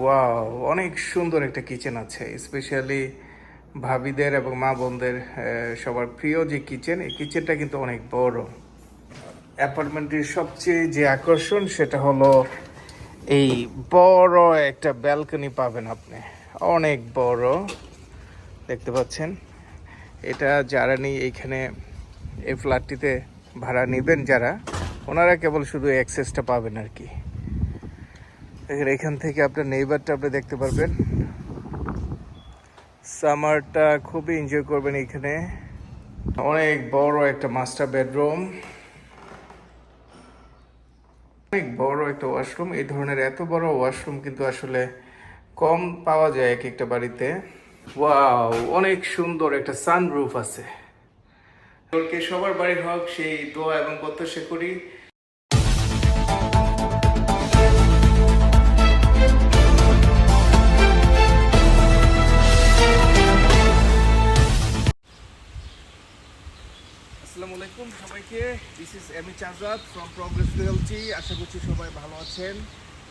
Wow অনেক সুন্দর একটা কিচেন আছে স্পেশালি ভাবিদের এবং মা বোনদের সবার প্রিয় যে কিচেন এই কিচেনটা কিন্তু অনেক বড়। অ্যাপার্টমেন্টের সবচেয়ে যে আকর্ষণ সেটা হলো এই বড় একটা ব্যালকনি পাবেন আপনি। অনেক বড়, দেখতে পাচ্ছেন? এটা যারা নেই এইখানে এই ফ্ল্যাটটিতে ভাড়া নেবেন যারা, ওনারা কেবল শুধু অ্যাক্সেসটা পাবেন আর কি। এখান থেকে আপনার নেইবারটা আপনি দেখতে পারবেন। সামারটা খুবই এনজয় করবেন এখানে। অনেক বড় একটা মাস্টার বেডরুম অনেক বড় একটা ওয়াশরুম এই ধরনের এত বড় ওয়াশরুম কিন্তু আসলে কম পাওয়া যায় এক একটা বাড়িতে। ওয়াও অনেক সুন্দর একটা সানরুফ আছে। সবার বাড়ির হোক, সেই দোয়া এবং প্রত্যাশা করি। সবাইকে দিস ইজ এমি চাজাদ ফ্রম প্রগ্রেস রিয়েলটি আশা করছি সবাই ভালো আছেন।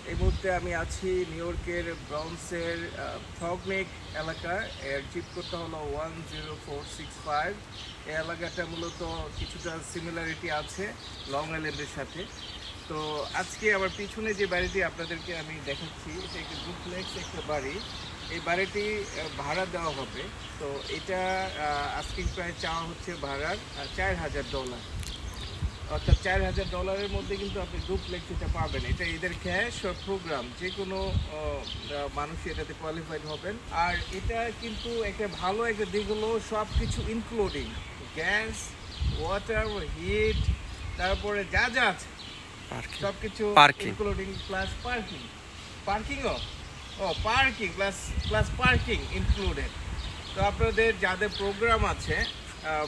এই মুহূর্তে আমি আছি নিউ ইয়র্কের ব্রাউন্সের ফ্রগনেক এলাকা। এর চিপ করতে হলো one zero four six five এই এলাকাটা মূলত কিছুটা সিমিলারিটি আছে লং আইল্যান্ডের সাথে। তো আজকে আমার পিছনে যে বাড়িটি আপনাদেরকে আমি দেখাচ্ছি, এটা একটা ডুপ্লেক্স একটা বাড়ি। এই বাড়িটি ভাড়া দেওয়া হবে। তো এটা আজকিং প্রায় চাওয়া হচ্ছে ভাড়ার চার হাজার ডলার অর্থাৎ চার হাজার ডলারের মধ্যে কিন্তু আপনি ডুপ্লেক্স এটা পাবেন। এটা এদের ক্যাশ প্রোগ্রাম যে কোনো মানুষ এটাতে কোয়ালিফাইড হবেন। আর এটা কিন্তু একটা ভালো একটা দিক হলো সব কিছু ইনক্লুডিং গ্যাস ওয়াটার হিট তারপরে যা যা আছে সব কিছু ইনক্লুডিং প্লাস পার্কিং পার্কিংও ও parking plus plus parking included তো আপনাদের যাদের প্রোগ্রাম আছে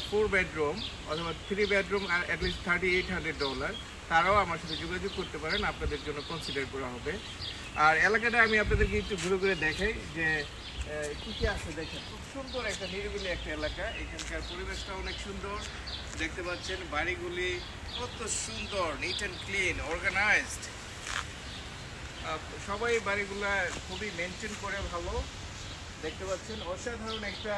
ফোর বেডরুম অথবা three bedroom R at least thirty eight hundred dollar তারাও আমার সাথে যোগাযোগ করতে পারেন, আপনাদের জন্য কনসিডার করা হবে। আর এলাকাটা আমি আপনাদেরকে একটু ঘুরে ঘুরে দেখাই যে কি কি আছে দেখেন। খুব সুন্দর একটা নিরিবিলি একটা এলাকা। এখানকার পরিবেশটা অনেক সুন্দর। দেখতে পাচ্ছেন বাড়িগুলি কত সুন্দর নিট অ্যান্ড ক্লিন অর্গানাইজড সবাই বাড়িগুলা খুবই মেনটেন করে ভালো। দেখতে পাচ্ছেন অসাধারণ একটা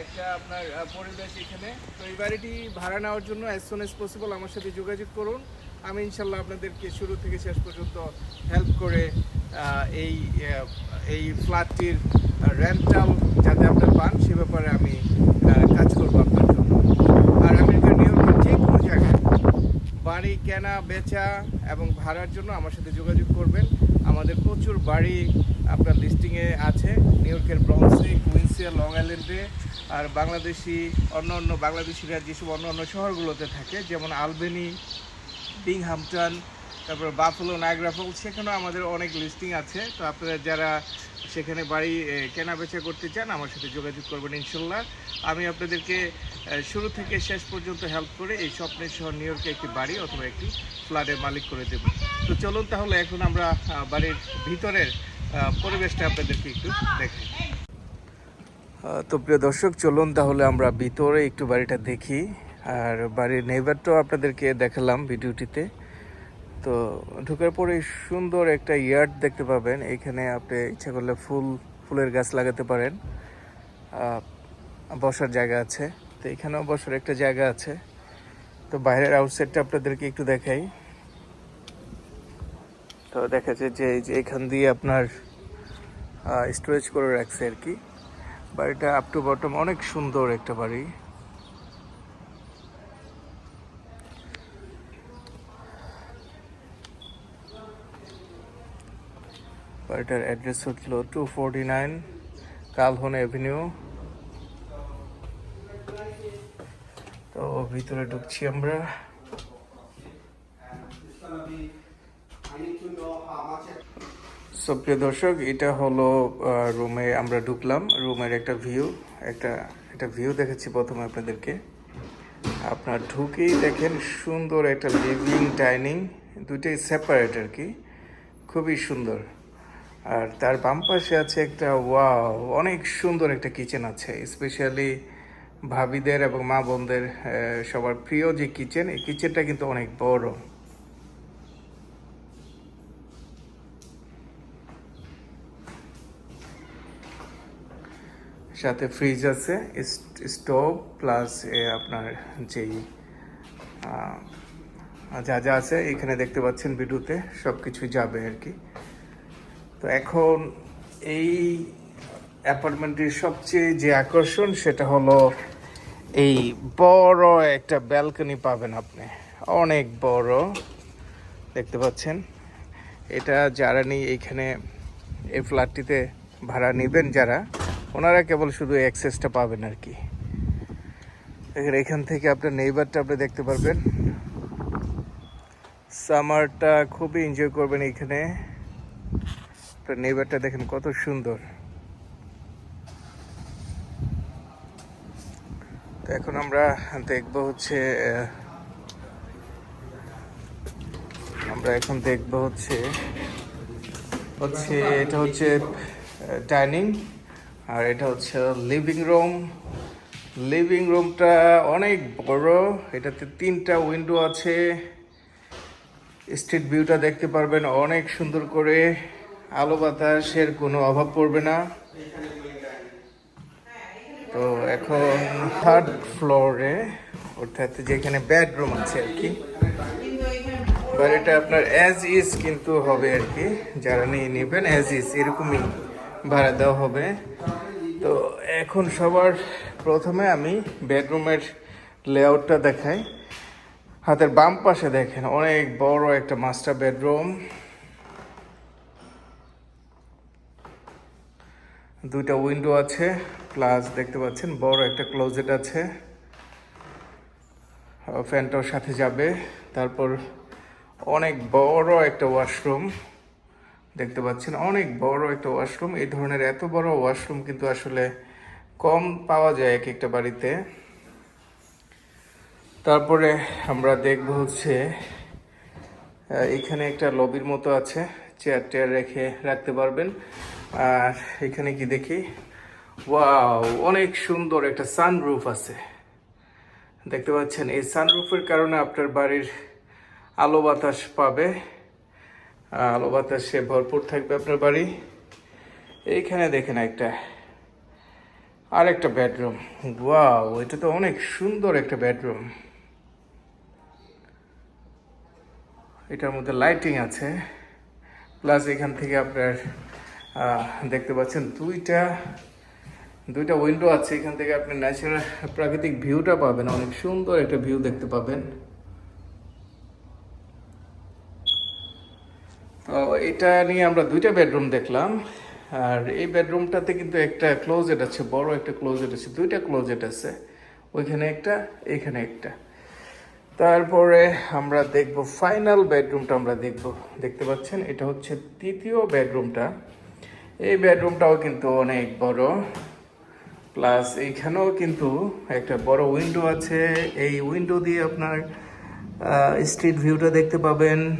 একটা আপনার পরিবেশ এখানে। তো এই বাড়িটি ভাড়া নেওয়ার জন্য অ্যাজ সুন এজ পসিবল আমার সাথে যোগাযোগ করুন। আমি ইনশাল্লাহ আপনাদেরকে শুরু থেকে শেষ পর্যন্ত হেল্প করে এই এই ফ্ল্যাটটির রেন্টাল যাতে আপনার পান, সে ব্যাপারে আমি কাজ করব আপনার জন্য। আর আমেরিকার নিউ ইয়র্কের যে কোনো জায়গায়, বাড়ি কেনা, বেচা এবং ভাড়ার জন্য আমার সাথে যোগাযোগ করবেন। আমাদের প্রচুর বাড়ি আপনার লিস্টিংয়ে আছে নিউ ইয়র্কের ব্রন্সে কুইন্সে লং আইল্যান্ডে আর বাংলাদেশি, অন্য অন্য বাংলাদেশিরা যেসব অন্য অন্য শহরগুলোতে থাকে, যেমন আলবেনি বিংহামটন তারপর বাফলো নায়গ্রা ফলস, সেখানেও আমাদের অনেক লিস্টিং আছে। তো আপনারা যারা সেখানে বাড়ি কেনা বেচা করতে চান, আমার সাথে যোগাযোগ করবেন ইনশাল্লাহ। আমি আপনাদেরকে শুরু থেকে শেষ পর্যন্ত হেল্প করে এই স্বপ্নের শহর নিউ ইয়র্কে একটি বাড়ি অথবা একটি ফ্ল্যাটের মালিক করে দেব। তো চলুন তাহলে এখন আমরা বাড়ির ভিতরের পরিবেশটা আপনাদেরকে একটু দেখাই তো প্রিয় দর্শক, চলুন তাহলে আমরা ভিতরে একটু বাড়িটা দেখি। আর বাড়ির নেইবারটাও আপনাদেরকে দেখালাম ভিডিওটিতে। তো ঢোকার পরে সুন্দর একটা ইয়ার্ড দেখতে পাবেন। এখানে আপনি ইচ্ছা করলে ফুল, ফুলের গাছ লাগাতে পারেন। বসার জায়গা আছে। তো এখানেও বসার একটা জায়গা আছে। তো বাইরের আউটসাইডটা আপনাদেরকে একটু দেখাই। তো দেখা যাচ্ছে যে এখান দিয়ে আপনার স্টোরেজ করে রাখছে আর কি। বাড়িটা আপ টু বটম অনেক সুন্দর একটা বাড়ি। বাড়িটার অ্যাড্রেস হচ্ছিল two forty nine Calhoun Avenue তো ভিতরে ঢুকছি আমরা। সো প্রিয় দর্শক, এটা হলো রুমে আমরা ঢুকলাম। রুমের একটা ভিউ একটা একটা ভিউ দেখাচ্ছি প্রথমে আপনাদেরকে। আপনার ঢুকেই দেখেন সুন্দর একটা লিভিং ডাইনিং দুইটাই সেপারেট আর কি। খুবই সুন্দর। আর তার বাম পাশে আছে একটা ওয়াও অনেক সুন্দর একটা কিচেন আছে। স্পেশালি ভাবিদের এবং মা বোনদের সবার প্রিয় যে কিচেন এই কিচেনটা কিন্তু অনেক বড়। সাথে ফ্রিজ আছে স্টোভ প্লাস আপনার যেই যা যা আছে, এখানে দেখতে পাচ্ছেন ভিডিওতে সব কিছু যাবে আর কি। তো এখন এই অ্যাপার্টমেন্টটির সবচেয়ে যে আকর্ষণ, সেটা হলো এই বড় একটা ব্যালকনি পাবেন আপনি। অনেক বড়, দেখতে পাচ্ছেন। এটা যারা নিয়ে এইখানে এই ফ্ল্যাটটিতে ভাড়া নেবেন যারা ওনারা কেবল শুধু অ্যাক্সেসটা পাবেন আর কি। এখানে এখান থেকে আপনার নেইবারটা আপনি দেখতে পারবেন। সামারটা খুবই এনজয় করবেন এখানে। আপনার নেইবারটা দেখেন কত সুন্দর। তো এখন আমরা দেখব হচ্ছে আমরা এখন দেখব হচ্ছে হচ্ছে এটা হচ্ছে ডাইনিং আর এটা হচ্ছে লিভিং রুম লিভিং রুমটা অনেক বড়। এটাতে তিনটা উইন্ডো আছে। স্ট্রিট ভিউটা দেখতে পারবেন অনেক সুন্দর করে। আলো বাতাসের কোনো অভাব পড়বে না। তো এখন থার্ড ফ্লোরে অর্থাৎ যেখানে বেডরুম আছে আর কি। বাড়িটা আপনার অ্যাজ ইজ কিন্তু হবে আর কি। যারা নিয়ে নেবেন অ্যাজ ইজ এরকমই ভাড়া দেওয়া হবে। এখন সবার প্রথমে আমি বেডরুমের লেআউটটা দেখাই। হাতের বাম পাশে দেখেন, অনেক বড় একটা মাস্টার বেডরুম। দুইটা উইন্ডো আছে, প্লাস দেখতে পাচ্ছেন বড় একটা ক্লোজেট আছে। ফ্যানটাও সাথে যাবে। তারপর অনেক বড় একটা ওয়াশরুম দেখতে পাচ্ছেন, অনেক বড় একটা ওয়াশরুম। এই ধরনের এত বড় ওয়াশরুম কিন্তু আসলে কম পাওয়া যায় এক একটা বাড়িতে। তারপরে আমরা দেখব হচ্ছে এখানে একটা লবির মতো আছে, চেয়ার টেয়ার রেখে রাখতে পারবেন। আর এখানে কি দেখি? ওয়াও, অনেক সুন্দর একটা সানরুফ আছে। দেখতে পাচ্ছেন, এই সানরুফের কারণে আপনার বাড়ির আলো বাতাস পাবে। আলো বাতাসে ভরপুর থাকবে আপনার বাড়ি। এইখানে দেখেন একটা আর একটা বেডরুম ওয়াও এটা তো অনেক সুন্দর একটা বেডরুম এটার মধ্যে লাইটিং আছে। প্লাস এখান থেকে আপনার দেখতে পাচ্ছেন দুইটা দুইটা উইন্ডো আছে। এখান থেকে আপনি ন্যাচারাল প্রাকৃতিক ভিউটা পাবেন। অনেক সুন্দর একটা ভিউ দেখতে পাবেন। তো এটা নিয়ে আমরা দুইটা বেডরুম দেখলাম। আর এই বেডরুমটাতে কিন্তু একটা ক্লোজেট আছে, বড় একটা ক্লোজেট আছে, দুইটা ক্লোজেট আছে। ওইখানে একটা, এখানে একটা। তারপরে আমরা দেখব ফাইনাল বেডরুমটা আমরা দেখব। দেখতে পাচ্ছেন? এটা হচ্ছে তৃতীয় বেডরুমটা এই বেডরুমটাও কিন্তু অনেক বড়। প্লাস এইখানেও কিন্তু একটা বড় উইন্ডো আছে। এই উইন্ডো দিয়ে আপনার স্ট্রিট ভিউটা দেখতে পাবেন।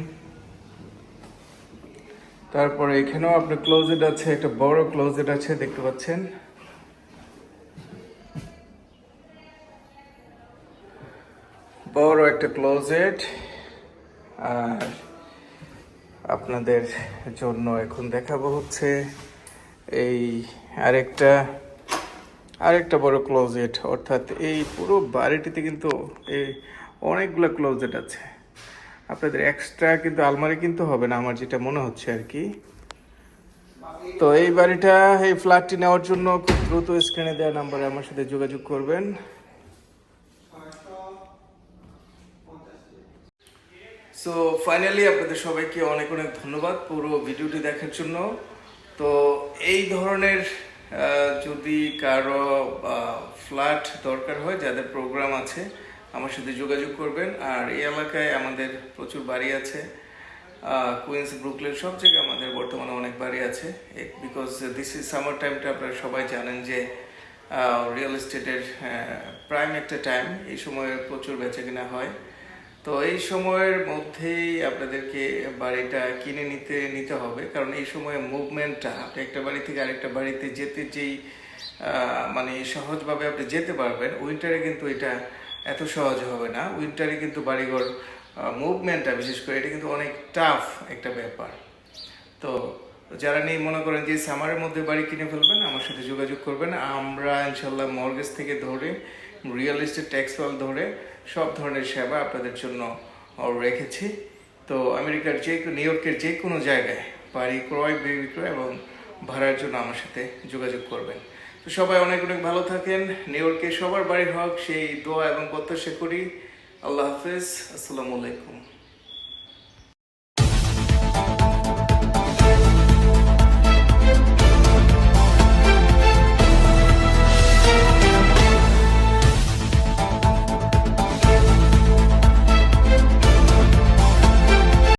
তারপরে এখানেও আপনার ক্লোজেট আছে, একটা বড় ক্লোজেট আছে, দেখতে পাচ্ছেন। বড় একটা ক্লোজেট আর আপনাদের জন্য এখন দেখাবো হচ্ছে এই আরেকটা আরেকটা বড় ক্লোজেট অর্থাৎ এই পুরো বাড়িটিতে কিন্তু এই অনেকগুলো ক্লোজেট আছে। আপনাদের এক্সট্রা কিন্তু আলমারি কিন্তু হবে না আমার যেটা মনে হচ্ছে আর কি। তো এই বাড়িটা, এই ফ্ল্যাটটি নেওয়ার জন্য খুব দ্রুত স্ক্রিনে দেওয়া নাম্বারে আমার সাথে যোগাযোগ করবেন। সো ফাইনালি আপনাদের সবাইকে অনেক অনেক ধন্যবাদ পুরো ভিডিওটি দেখার জন্য। তো এই ধরনের যদি কারও ফ্ল্যাট দরকার হয়, যাদের প্রোগ্রাম আছে আমার সাথে যোগাযোগ করবেন। আর এই এলাকায় আমাদের প্রচুর বাড়ি আছে। কুইন্স ব্রুকলেন সব জায়গায় আমাদের বর্তমানে অনেক বাড়ি আছে। বিকজ দিস ইজ সামার টাইমটা আপনারা সবাই জানেন যে রিয়েল এস্টেটের প্রাইম একটা টাইম এই সময় প্রচুর বেচা কেনা হয়। তো এই সময়ের মধ্যেই আপনাদেরকে বাড়িটা কিনে নিতে নিতে হবে। কারণ এই সময়ে মুভমেন্টটা আপনি একটা বাড়ি থেকে আরেকটা বাড়িতে যেতে যেই মানে সহজভাবে আপনি যেতে পারবেন উইন্টারে কিন্তু এটা এত সহজ হবে না। উইন্টারে কিন্তু বাড়িঘর মুভমেন্টটা বিশেষ করে, এটা কিন্তু অনেক টাফ একটা ব্যাপার। তো যারা নেই, মনে করেন যে সামারের মধ্যে বাড়ি কিনে ফেলবেন, আমার সাথে যোগাযোগ করবেন। আমরা ইনশাল্লাহ মর্গেজ থেকে ধরে রিয়েল এস্টেট ট্যাক্স ফাইল ধরে, সব ধরনের সেবা আপনাদের জন্য রেখেছি। তো আমেরিকার যে নিউ ইয়র্কের যে কোনো জায়গায় বাড়ি ক্রয়, বিক্রয় এবং ভাড়ার জন্য আমার সাথে যোগাযোগ করবেন। তো সবাই অনেক অনেক ভালো থাকেন। নিউ ইয়র্কে সবার বাড়ি হোক, সেই দোয়া এবং প্রত্যাশা করি। আল্লাহ হাফেজ। আসসালামু আলাইকুম।